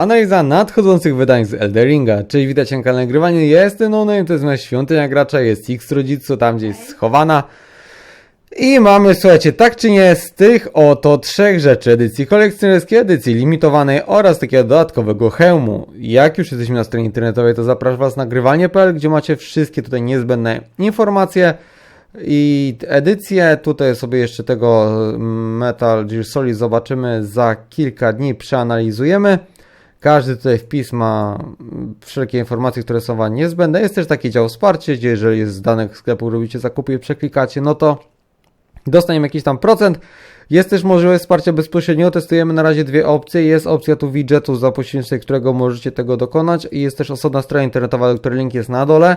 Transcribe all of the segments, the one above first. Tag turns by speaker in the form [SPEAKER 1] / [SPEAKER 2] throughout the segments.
[SPEAKER 1] Analiza nadchodzących wydań z Elderinga. Cześć, witajcie na Nagrywanie. Jestem Noname, to jest moja świątynia gracza, jest X rodzicu, tam gdzieś schowana. I mamy, słuchajcie, tak czy nie, z tych oto trzech rzeczy, edycji kolekcjonerskiej, edycji limitowanej oraz takiego dodatkowego hełmu. Jak już jesteśmy na stronie internetowej, to zapraszam Was na nagrywanie.pl, gdzie macie wszystkie tutaj niezbędne informacje i edycje. Tutaj sobie jeszcze tego Metal Gear Solid zobaczymy za kilka dni, przeanalizujemy. Każdy tutaj wpis ma wszelkie informacje, które są Wam niezbędne. Jest też taki dział wsparcie, gdzie jeżeli z danych sklepu robicie zakupy i przeklikacie, no to dostaniemy jakiś tam procent. Jest też możliwość wsparcia bezpośrednio. Testujemy na razie dwie opcje. Jest opcja tu widgetu, za pośrednictwem którego możecie tego dokonać. I jest też osobna strona internetowa, do której link jest na dole.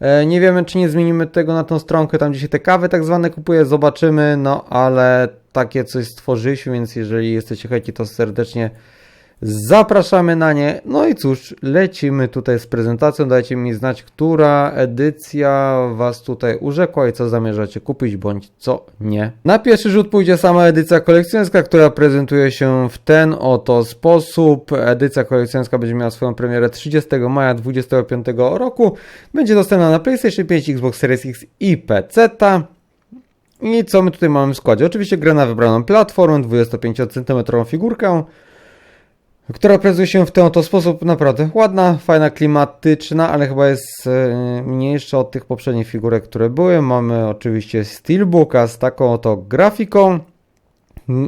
[SPEAKER 1] E, Nie wiemy, czy nie zmienimy tego na tą stronkę, tam gdzie się te kawy tak zwane kupuje, zobaczymy, no ale takie coś stworzyliśmy, więc jeżeli jesteście chętni, to serdecznie zapraszamy na nie. No i cóż, lecimy tutaj z prezentacją, dajcie mi znać, która edycja Was tutaj urzekła i co zamierzacie kupić, bądź co nie. Na pierwszy rzut pójdzie sama edycja kolekcjonerska, która prezentuje się w ten oto sposób. Edycja kolekcjonerska będzie miała swoją premierę 30 maja 2025 roku. Będzie dostępna na PlayStation 5, Xbox Series X i PC. I co my tutaj mamy w składzie? Oczywiście grę na wybraną platformę, 25 cm figurkę, która prezentuje się w ten oto sposób naprawdę ładna, fajna, klimatyczna, ale chyba jest e, mniejsza od tych poprzednich figurek, które były. Mamy oczywiście steelbooka z taką oto grafiką.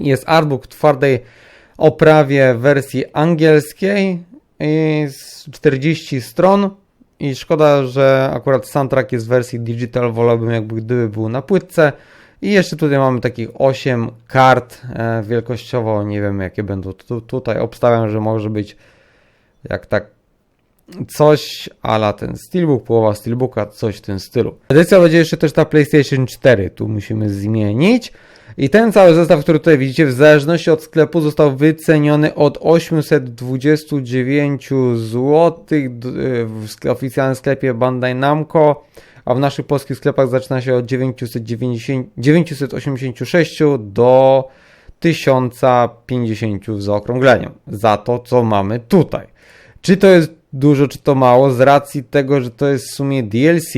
[SPEAKER 1] Jest artbook w twardej oprawie wersji angielskiej z 40 stron. I szkoda, że akurat soundtrack jest w wersji digital, wolałbym jakby gdyby był na płytce. I jeszcze tutaj mamy takich 8 kart e, wielkościowo, nie wiem jakie będą tu, tutaj. Obstawiam, że może być jak tak coś ala ten steelbook, połowa steelbooka, coś w tym stylu. Edycja będzie jeszcze też na PlayStation 4, tu musimy zmienić. I ten cały zestaw, który tutaj widzicie, w zależności od sklepu został wyceniony od 829 zł w skle- oficjalnym sklepie Bandai Namco, a w naszych polskich sklepach zaczyna się od 990, 986 do 1050 w zaokrągleniu. Za to, co mamy tutaj. Czy to jest dużo, czy to mało, z racji tego, że to jest w sumie DLC,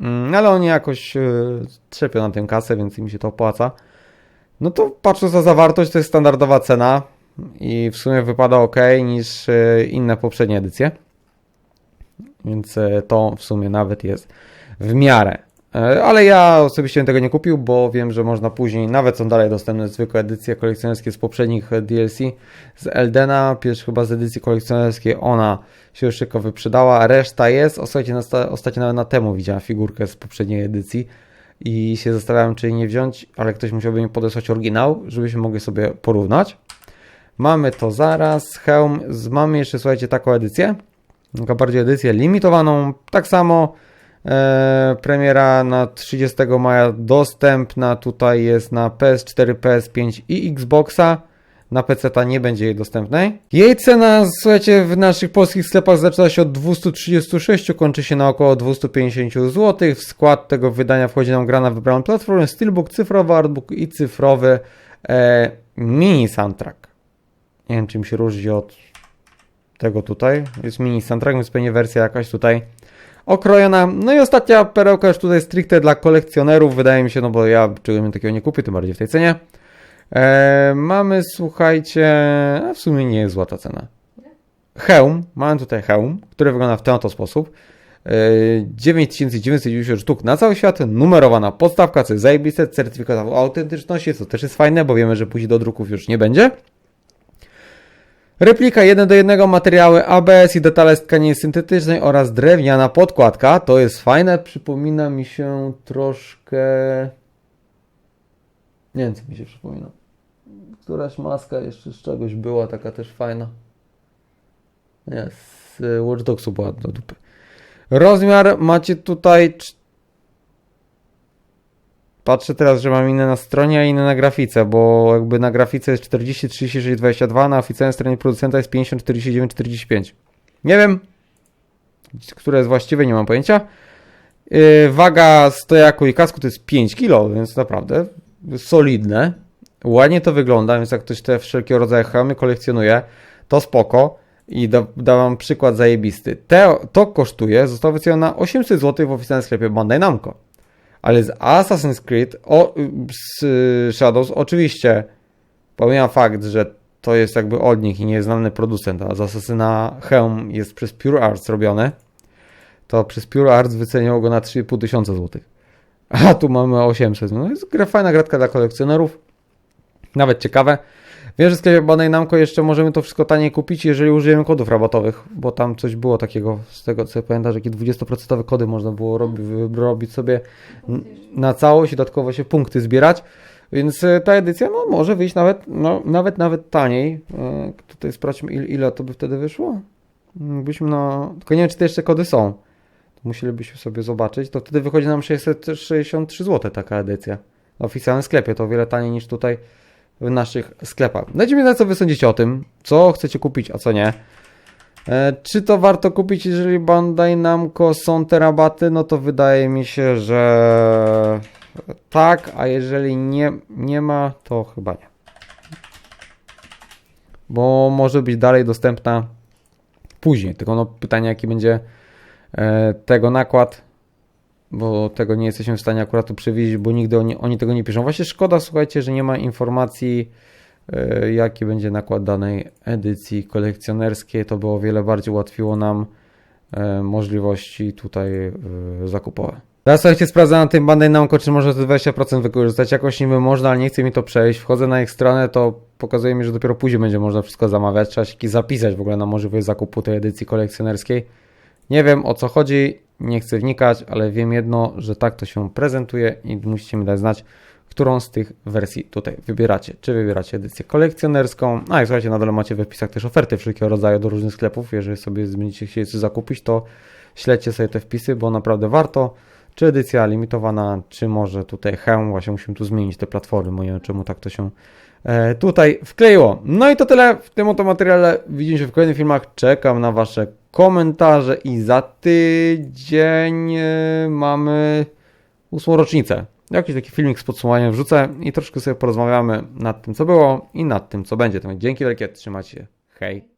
[SPEAKER 1] Mm, ale oni jakoś yy, trzepią na tę kasę, więc im się to opłaca. No to patrząc na zawartość, to jest standardowa cena i w sumie wypada ok niż yy, inne poprzednie edycje. Więc yy, to w sumie nawet jest w miarę. Yy, Ale ja osobiście bym tego nie kupił, bo wiem, że można później, nawet są dalej dostępne zwykłe edycje kolekcjonerskie z poprzednich e, DLC z Eldena. Pierwszy chyba z edycji kolekcjonerskiej ona się już szybko wyprzedała, reszta jest. Nasta- ostatnio nawet na temu widziałem figurkę z poprzedniej edycji i się zastanawiam, czy jej nie wziąć, ale ktoś musiałby mi podesłać oryginał, żebyśmy mogli sobie porównać. Mamy to zaraz, hełm, mamy jeszcze, słuchajcie, taką edycję, taka bardziej edycję limitowaną, tak samo, e, premiera na 30 maja dostępna, tutaj jest na PS4, PS5 i Xboxa, na PC ta nie będzie jej dostępnej. Jej cena, słuchajcie, w naszych polskich sklepach zaczyna się od 236, kończy się na około 250 zł. W skład tego wydania wchodzi nam gra na wybraną platformę, Steelbook, cyfrowy artbook i cyfrowy e, mini soundtrack. Nie wiem, czym się różni od tego tutaj. Jest mini soundtrack, więc pewnie wersja jakaś tutaj okrojona. No i ostatnia perełka już tutaj stricte dla kolekcjonerów, wydaje mi się, no bo ja czegoś takiego nie kupię, tym bardziej w tej cenie. E, mamy, słuchajcie, a w sumie nie jest zła ta cena. Hełm, mamy tutaj hełm, który wygląda w ten oto sposób. E, 9990 sztuk na cały świat, numerowana podstawka, co jest zajebiste, certyfikat autentyczności, co też jest fajne, bo wiemy, że później do druków już nie będzie. Replika 1 do 1 materiały ABS i detale z tkaniny syntetycznej oraz drewniana podkładka. To jest fajne, przypomina mi się troszkę... Nie wiem, co mi się przypomina. Któraś maska jeszcze z czegoś była taka też fajna. Nie, z y, Watch Dogsu była do dupy. Rozmiar macie tutaj... Patrzę teraz, że mam inne na stronie, a inne na grafice, bo jakby na grafice jest 40, 36, 22, na oficjalnej stronie producenta jest 50, 49, 45. Nie wiem, które jest właściwe, nie mam pojęcia. Yy, waga stojaku i kasku to jest 5 kg, więc naprawdę solidne. Ładnie to wygląda, więc jak ktoś te wszelkie rodzaje hełmy kolekcjonuje, to spoko. I da, dam przykład zajebisty. Te, to kosztuje, zostało wycenione na 800 zł w oficjalnym sklepie Bandai Namco. Ale z Assassin's Creed, o, z y, Shadows, oczywiście, pomijam fakt, że to jest jakby od nich i nieznany producent, a z Assassina Helm jest przez Pure Arts robiony, to przez Pure Arts wyceniło go na 3,5 tysiąca złotych. A tu mamy 800. No jest gra, fajna gratka dla kolekcjonerów. Nawet ciekawe. Wiem, że w sklepie Bandai Namco jeszcze możemy to wszystko taniej kupić, jeżeli użyjemy kodów rabatowych, bo tam coś było takiego, z tego co pamiętam, że jakieś 20% kody można było robi, robić sobie na całość i dodatkowo się punkty zbierać. Więc e, ta edycja no, może wyjść nawet, no, nawet, nawet taniej. E, Tutaj sprawdźmy, ile, ile to by wtedy wyszło. Mm, Byśmy no. Tylko nie wiem, czy te jeszcze kody są. Musielibyśmy sobie zobaczyć. To wtedy wychodzi nam 663 zł taka edycja. W oficjalnym sklepie to o wiele taniej niż tutaj w naszych sklepach. Dajcie mi znać, co wy sądzicie o tym, co chcecie kupić, a co nie. E, czy to warto kupić, jeżeli Bandai Namco są te rabaty? No to wydaje mi się, że tak, a jeżeli nie, nie ma, to chyba nie. Bo może być dalej dostępna później. Tylko no pytanie, jaki będzie e, tego nakład, bo tego nie jesteśmy w stanie akurat tu przewidzieć, bo nigdy oni, oni tego nie piszą. Właśnie szkoda, słuchajcie, że nie ma informacji, e, jaki będzie nakład danej edycji kolekcjonerskiej. To by o wiele bardziej ułatwiło nam e, możliwości tutaj e, zakupowe. Teraz słuchajcie, sprawdzam na tym Bandai Namco, czy można te 20% wykorzystać. Jakoś niby można, ale nie chce mi to przejść. Wchodzę na ich stronę, to pokazuje mi, że dopiero później będzie można wszystko zamawiać. Trzeba się zapisać w ogóle na możliwość zakupu tej edycji kolekcjonerskiej. Nie wiem o co chodzi, nie chcę wnikać, ale wiem jedno, że tak to się prezentuje i musicie mi dać znać, którą z tych wersji tutaj wybieracie. Czy wybieracie edycję kolekcjonerską, a jak słuchajcie, na dole macie w wpisach też oferty wszelkiego rodzaju do różnych sklepów. Jeżeli sobie będziecie chcieli coś zakupić, to śledźcie sobie te wpisy, bo naprawdę warto. Czy edycja limitowana, czy może tutaj hełm, właśnie musimy tu zmienić te platformy, wiem czemu tak to się tutaj wkleiło. No i to tyle w tym oto materiale. Widzimy się w kolejnych filmach. Czekam na Wasze komentarze i za tydzień e, mamy ósmą rocznicę. Jakiś taki filmik z podsumowaniem wrzucę i troszkę sobie porozmawiamy nad tym, co było i nad tym, co będzie. Dzięki wielkie, trzymajcie. Hej.